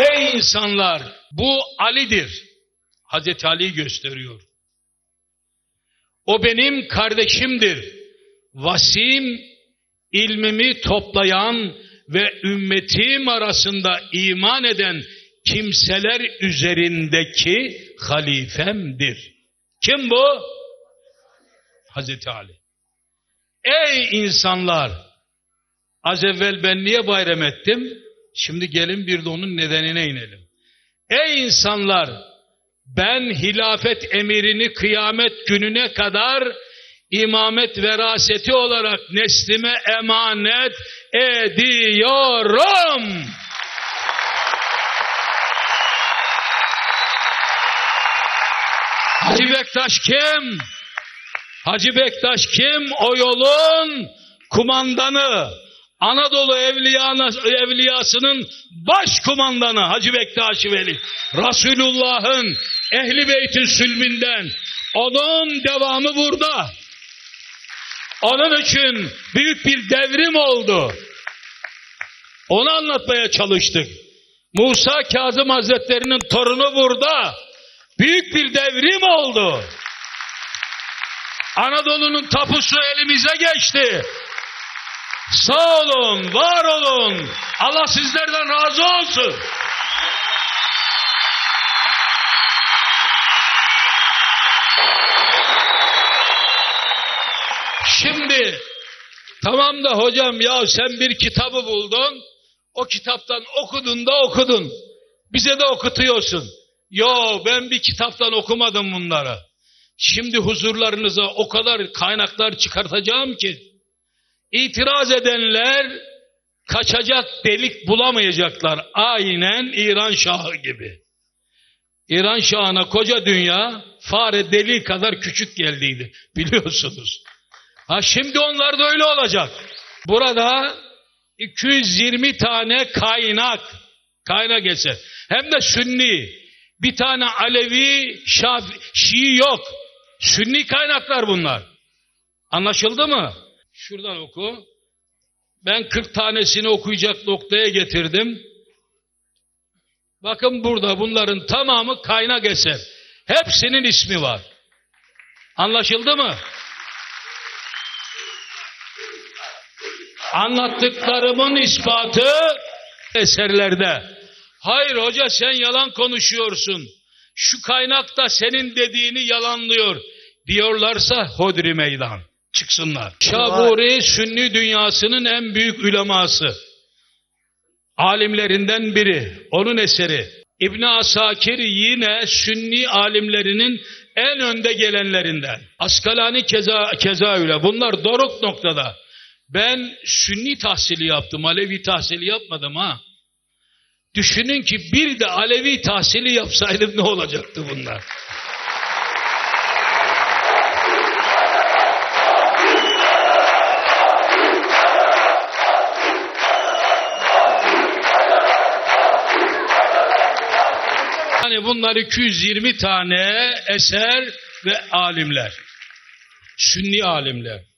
Ey insanlar bu Ali'dir. Hazreti Ali gösteriyor. O benim kardeşimdir. Vasim ilmimi toplayan ve ümmetim arasında iman eden kimseler üzerindeki halifemdir. Kim bu? Hazreti Ali. Ey insanlar! Az evvel ben niye bayram ettim? Şimdi gelin bir de onun nedenine inelim. Ey insanlar! Ben hilafet emirini kıyamet gününe kadar imamet veraseti olarak neslime emanet ediyorum. Hacı Bektaş kim? Hacı Bektaş kim? O yolun kumandanı. Anadolu Evliyasının baş kumandanı Hacı Bektaş Veli. Resulullah'ın Ehli Beyt'in sülbünden. Onun devamı burada. Onun için büyük bir devrim oldu. Onu anlatmaya çalıştık. Musa Kazım Hazretleri'nin torunu burada. Büyük bir devrim oldu. Anadolu'nun tapusu elimize geçti. Sağ olun, var olun. Allah sizlerden razı olsun. Şimdi tamam da hocam ya sen bir kitabı buldun. O kitaptan okudun da okudun. Bize de okutuyorsun. Yo ben bir kitaptan okumadım bunları. Şimdi huzurlarınıza o kadar kaynaklar çıkartacağım ki itiraz edenler kaçacak delik bulamayacaklar. Aynen İran Şahı gibi. İran Şahı'na koca dünya fare deliği kadar küçük geldiydi. Biliyorsunuz. Ha şimdi onlar da öyle olacak. Burada 220 tane kaynak kaynak eser. Hem de sünni. Bir tane Alevi, Şaf, Şii yok. Sünni kaynaklar bunlar. Anlaşıldı mı? Şuradan oku. Ben 40 tanesini okuyacak noktaya getirdim. Bakın burada bunların tamamı kaynak eser. Hepsinin ismi var. Anlaşıldı mı? Anlattıklarımın ispatı eserlerde. Hayır hoca sen yalan konuşuyorsun. Şu kaynak da senin dediğini yalanlıyor. Diyorlarsa hodri meydan. Çıksınlar. Şaburi Sünni dünyasının en büyük üleması. Alimlerinden biri. Onun eseri. İbn Asakir yine Sünni alimlerinin en önde gelenlerinden. Askalani keza, keza öyle. Bunlar doruk noktada. Ben Sünni tahsili yaptım. Alevi tahsili yapmadım ha. Düşünün ki bir de Alevi tahsili yapsaydım ne olacaktı bunlar? Yani bunlar 220 tane eser ve alimler. Sünni alimler.